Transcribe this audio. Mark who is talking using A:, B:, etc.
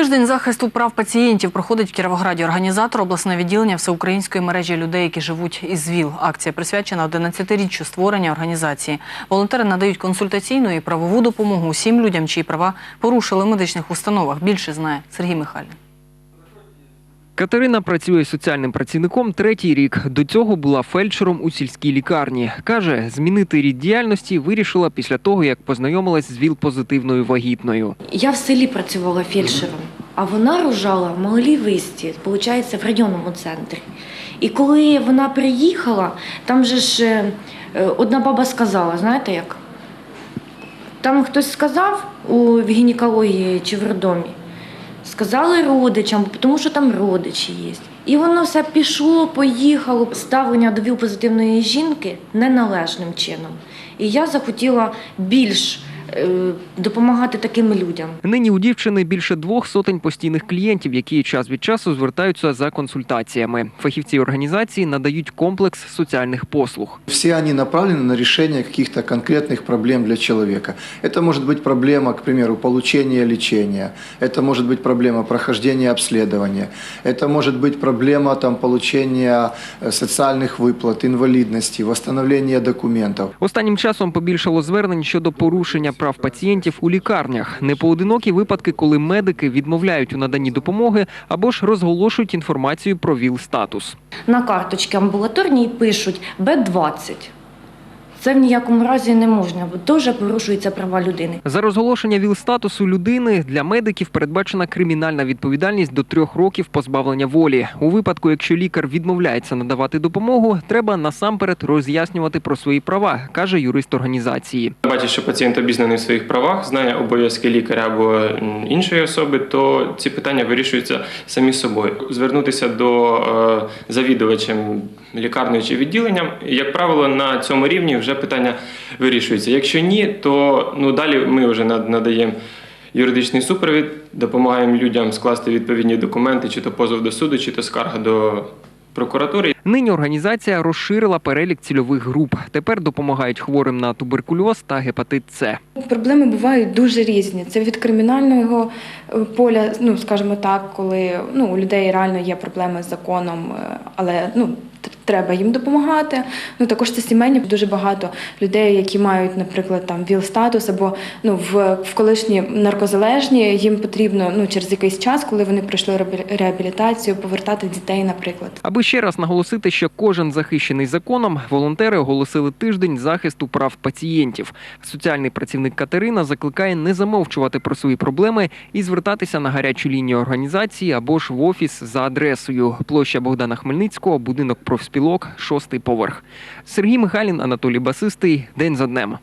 A: Тиждень захисту прав пацієнтів проходить в Кіровограді. Організатор обласне відділення всеукраїнської мережі людей, які живуть із ВІЛ. Акція присвячена 11-річчю створення організації. Волонтери надають консультаційну і правову допомогу усім людям, чиї права порушили в медичних установах. Більше знає Сергій Михайлін.
B: Катерина працює соціальним працівником третій рік. До цього була фельдшером у сільській лікарні. Каже, змінити рід діяльності вирішила після того, як познайомилась з ВІЛ-позитивною вагітною.
C: Я в селі працювала фельдшером, а вона рожала в малій висті, виходить, в районному центрі. І коли вона приїхала, там же ж е, е, одна баба сказала, знаєте як? Там хтось сказав у гінекології чи в роддомі, сказали родичам, тому що там родичі є. І воно все пішло, поїхало. Ставлення до ВІЛ-позитивної жінки неналежним чином. І я захотіла більш допомагати таким людям.
B: Нині у дівчини більше двох сотень постійних клієнтів, які час від часу звертаються за консультаціями. Фахівці організації надають комплекс соціальних послуг.
D: Все они направлены на решение каких-то конкретных проблем для человека. Это может быть проблема, к примеру, получения лечения, это может быть проблема прохождения обследования, это может быть проблема там, получения э, социальных выплат, инвалидности, восстановления документов.
B: Останнім часом побільшало звернень щодо порушення прав пацієнтів у лікарнях. Непоодинокі випадки, коли медики відмовляють у наданні допомоги або ж розголошують інформацію про ВІЛ-статус.
C: На карточки амбулаторній пишуть Б20. Це в ніякому разі не можна, бо дуже порушуються права людини.
B: За розголошення ВІЛ-статусу людини для медиків передбачена кримінальна відповідальність до трьох років позбавлення волі. У випадку, якщо лікар відмовляється надавати допомогу, треба насамперед роз'яснювати про свої права, каже юрист організації.
E: Бачить, що пацієнт обізнаний в своїх правах, знає обов'язки лікаря або іншої особи, то ці питання вирішуються самі собою. Звернутися до е, завідувачем лікарнею чи відділенням, як правило, на цьому рівні вже питання вирішується. Якщо ні, то ну далі ми вже надаємо. Юридичний супровід допомагаємо людям скласти відповідні документи, чи то позов до суду, чи то скарга до прокуратури.
B: Нині організація розширила перелік цільових груп. Тепер допомагають хворим на туберкульоз та гепатит С.
F: Проблеми бувають дуже різні. Це від кримінального е, поля, ну скажімо так, коли ну, у людей реально є проблеми з законом, е, але ну. Треба їм допомагати. Ну також це сімейні дуже багато людей, які мають, наприклад, там ВІЛ-статус або ну в, в колишні наркозалежні. Їм потрібно ну через якийсь час, коли вони пройшли реабілітацію, повертати дітей, наприклад.
B: Аби ще раз наголосити, що кожен захищений законом, волонтери оголосили тиждень захисту прав пацієнтів. Соціальний працівник Катерина закликає не замовчувати про свої проблеми і звертатися на гарячу лінію організації або ж в офіс за адресою площа Богдана Хмельницького, будинок профспілок, шостий поверх. Сергій Михайлін, Анатолій Басистий. День за днем.